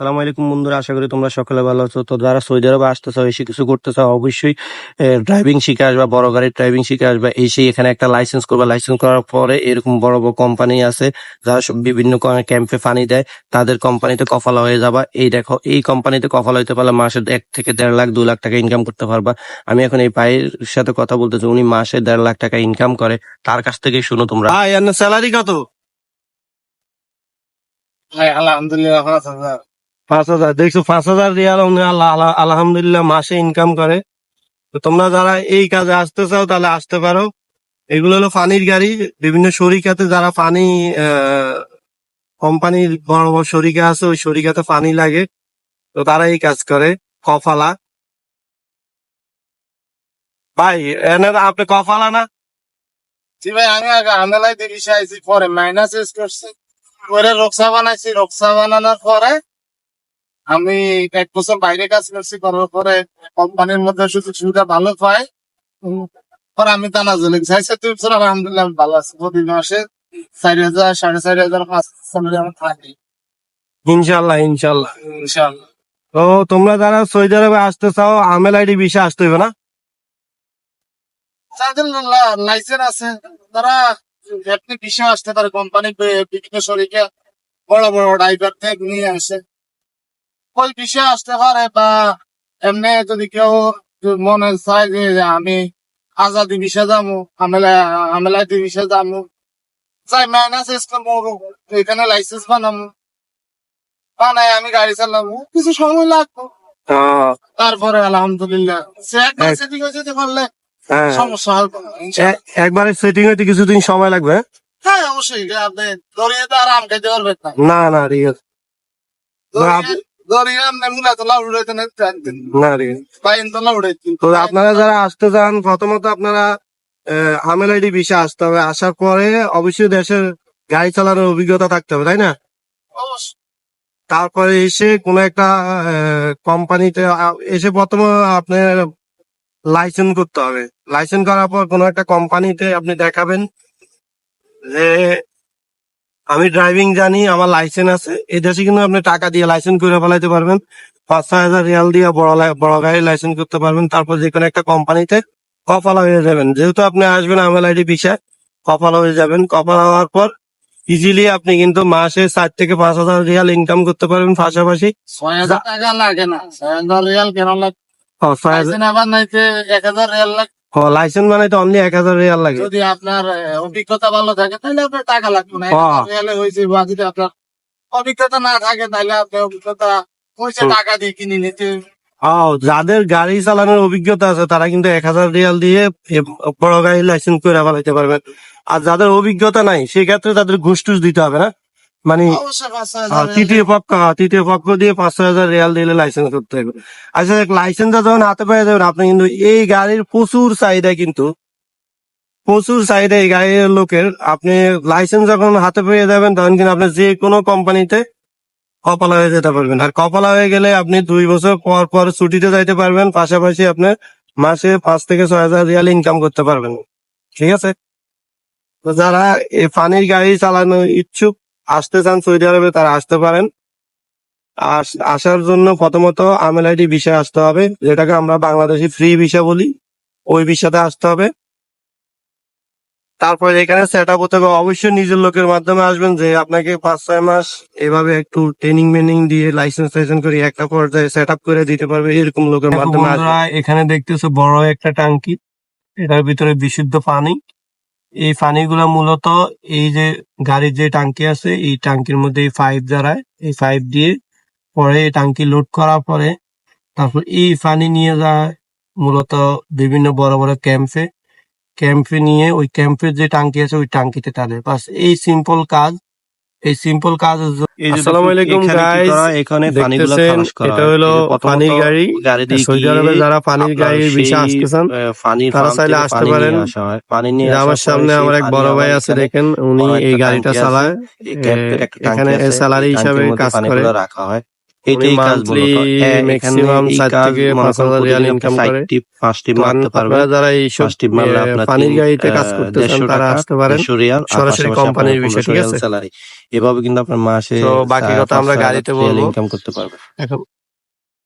আসসালামু আলাইকুম বন্ধুরা আশা করি তোমরা সকলে ভালো আছো। তো যারা সৌদি আরবে আসতে চাও এসে কিছু করতে চাও অবশ্যই ড্রাইভিং শিখে আসবা বড় গাড়ির ড্রাইভিং শিখে আসবা। এসে এখানে একটা লাইসেন্স করবা। লাইসেন্স করার পরে এরকম বড় বড় কোম্পানি আছে যারা সব বিভিন্ন ক্যাম্পে পানি দেয় তাদের কোম্পানিতে কফালা হয়ে যাবা। এই দেখো এই কোম্পানিতে কফালা হইতে পারলে মাসে এক থেকে দেড় লাখ দু লাখ টাকা ইনকাম করতে পারবা। আমি এখন এই ভাইয়ের সাথে কথা বলতেছি উনি মাসে দেড় লাখ টাকা ইনকাম করে। তার কাছ থেকে শুনো তোমরা। স্যালারি কত? ভাই আলহামদুলিল্লাহ পাঁচ হাজার। দেখছ, পাঁচ হাজার রিয়াল আলহামদুলিল্লাহ মাসে ইনকাম করে। তো তোমরা যারা এই কাজে আসতে চাও, তাহলে আসতে পারো। এগুলো হলো পানির গাড়ি। বিভিন্ন শরিকাতে যারা পানি কোম্পানির বড় বড় শরিকা আছে, ওই শরিকাতে পানি লাগে। তো তারা এই কাজ করে। কফালা। ভাই, এনে আপনি কফালা না? জি ভাই, আমি আগে আন্দালাই পরে মাইনাস করছি। পরে রক্সা বানাইছি। রক্সা বানানোর পরে আমি এক বছর বাইরে কাজ করছি করার পরে কোম্পানির মধ্যে সুযোগ সুবিধা ভালো পাই। পরে আমি টানা জলে চাইছে তুই বছর আলহামদুলিল্লাহ আমি ভালো আছি। প্রতি মাসে চারি হাজার সাড়ে চারি হাজার পাঁচ স্যালারি আমার থাকি। ইনশাল্লাহ ইনশাল্লাহ ইনশাআল্লাহ। তো তোমরা যারা সৌদি আরবে আসতে চাও আমেল আইডি বিষয়ে আসতে হবে না? যাদের লাইসেন্স আছে। তারা আপনি বিষয় আসতে পারে কোম্পানি বিভিন্ন শরীরে বড় বড় ড্রাইভার থেকে নিয়ে আসে। ওই বিষয় আসতে পারে বা এমনি যদি কেউ মনে চায় যে আমি আজাদি বিষয় যাব আমেলা আমেলাইতে বিষয় যাব যাই মাইনাস এখানে লাইসেন্স বানাবো বানাই আমি গাড়ি চালাবো কিছু সময় লাগবে। তারপরে আলহামদুলিল্লাহ সেটিং হয়েছে করলে হ্যাঁ। সমস্যা হবে না, ইনশাআল্লাহ। এ- একবারে সেটিং হইতে কিছুদিন সময় লাগবে। হ্যাঁ? অবশ্যই। আপনি দরিয়ে তো আর আম খাইতে পারবেন না না না ঠিক আছে। আপনারা যারা আসতে চান প্রথমত আপনারা আমেল আইডি বিষয়ে আসতে হবে। আসার পরে অবশ্যই দেশের গাড়ি চালানোর অভিজ্ঞতা থাকতে হবে তাই না? তারপরে এসে কোন একটা কোম্পানিতে এসে প্রথমে আপনার লাইসেন্স করতে হবে। লাইসেন্স করার পর কোন একটা কোম্পানিতে আপনি দেখাবেন যে আমি ড্রাইভিং জানি আমার লাইসেন্স আছে। এই দেশে কিন্তু আপনি টাকা দিয়ে লাইসেন্স করে ফেলাইতে পারবেন। পাঁচ ছয় হাজার রিয়াল দিয়ে বড় বড় গাড়ি লাইসেন্স করতে পারবেন। তারপর যে কোনো একটা কোম্পানিতে কপালা হয়ে যাবেন। যেহেতু আপনি আসবেন আমার আইডি বিষয় কপালা হয়ে যাবেন। কপালা হওয়ার পর ইজিলি আপনি কিন্তু মাসে চার থেকে পাঁচ হাজার রিয়াল ইনকাম করতে পারবেন পাশাপাশি। ছয় হাজার টাকা লাগে না। ছয় হাজার রিয়াল কেন লাগে? ছয় হাজার- আবার নাইতে এক হাজার রিয়াল লাগে। ও, লাইসেন্স মানে তো অনলি এক হাজার রিয়াল লাগে। যদি আপনার অভিজ্ঞতা ভালো থাকে তাহলে আপনার টাকা লাগবে না। রিয়ালে হয়েছে বা যদি আপনার অভিজ্ঞতা না থাকে তাহলে আপনার অভিজ্ঞতা হুম। টাকা দিয়ে কিনে নিতে। যাদের গাড়ি চালানোর অভিজ্ঞতা আছে তারা কিন্তু এক হাজার রিয়াল দিয়ে বড় গাড়ি লাইসেন্স করে ফেলাইতে পারবেন। আর যাদের অভিজ্ঞতা নাই সেক্ষেত্রে তাদের ঘুষ টুস দিতে হবে না? মানে তৃতীয় পক্ষ তৃতীয় পক্ষ দিয়ে পাঁচ ছয় হাজার রিয়াল দিলে লাইসেন্স করতে হবে। আচ্ছা লাইসেন্সটা যখন হাতে পেয়ে যাবেন আপনি কিন্তু এই গাড়ির প্রচুর চাহিদা কিন্তু প্রচুর চাহিদা এই গাড়ির লোকের। আপনি লাইসেন্স যখন হাতে পেয়ে যাবেন তখন কিন্তু আপনি যে কোনো কোম্পানিতে কপালা হয়ে যেতে পারবেন। আর কপালা হয়ে গেলে আপনি দুই বছর পর পর ছুটিতে যাইতে পারবেন পাশাপাশি আপনি মাসে পাঁচ থেকে ছয় হাজার রিয়াল ইনকাম করতে পারবেন। ঠিক আছে? তো যারা এই পানির গাড়ি চালানো ইচ্ছুক আসতে চান সৌদি আরবে তারা আসতে পারেন। আস- আসার জন্য প্রথমত আমেল আইডি বিষয় আসতে হবে যেটাকে আমরা বাংলাদেশি ফ্রি ভিসা বলি ওই বিষয়তে আসতে হবে। তারপরে এখানে সেট আপ হতে হবে। অবশ্যই নিজের লোকের মাধ্যমে আসবেন যে আপনাকে পাঁচ ছয় মাস এভাবে একটু ট্রেনিং মেনিং দিয়ে লাইসেন্স টাইসেন্স করে একটা পর্যায়ে সেট আপ করে দিতে পারবে এরকম লোকের মাধ্যমে এখানে দেখতেছো বড় একটা টাঙ্কি এটার ভিতরে বিশুদ্ধ পানি। এই পানিগুলো মূলত এই যে গাড়ির যে টাঙ্কি আছে, এই টাঙ্কির মধ্যে এই পাইপ দাঁড়ায় এই পাইপ দিয়ে পরে এই টাঙ্কি লোড করার পরে তারপর এই পানি নিয়ে যায় মূলত বিভিন্ন বড় বড় ক্যাম্পে। ক্যাম্পে নিয়ে ওই ক্যাম্পের যে টাঙ্কি আছে, ওই টাঙ্কিতে টানে। বাস এই সিম্পল কাজ এই সিম্পল কাজ আসসালামু আলাইকুম গাইস এখানে পানিগুলো খালাস করা এটা হলো পানির গাড়ি। সৌদি আরবে যারা পানির গাড়ির বিষে আসতেছেন তারা চাইলে আসতে পারেন। পানি নিয়ে আমার সামনে আমার এক বড় ভাই আছে দেখেন উনি এই গাড়িটা। চালায়। একটা এখানে এই হিসাবে কাজ করে। রাখা হয়। এটাই কাজ মূলত থেকে পাঁচ হাজার রিয়াল করে। পাঁচটি মারতে পারবেন যারা এই পাঁচটি মারলে আপনার পানির গাড়িতে কাজ করতে তারা টাকা, আসতে পারেন রিয়াল, সরাসরি কোম্পানির আপনার বিষয়, ঠিক আছে? এভাবে কিন্তু আপনার মাসে বাকি কথা আমরা গাড়িতে বলব। ইনকাম করতে পারব এখন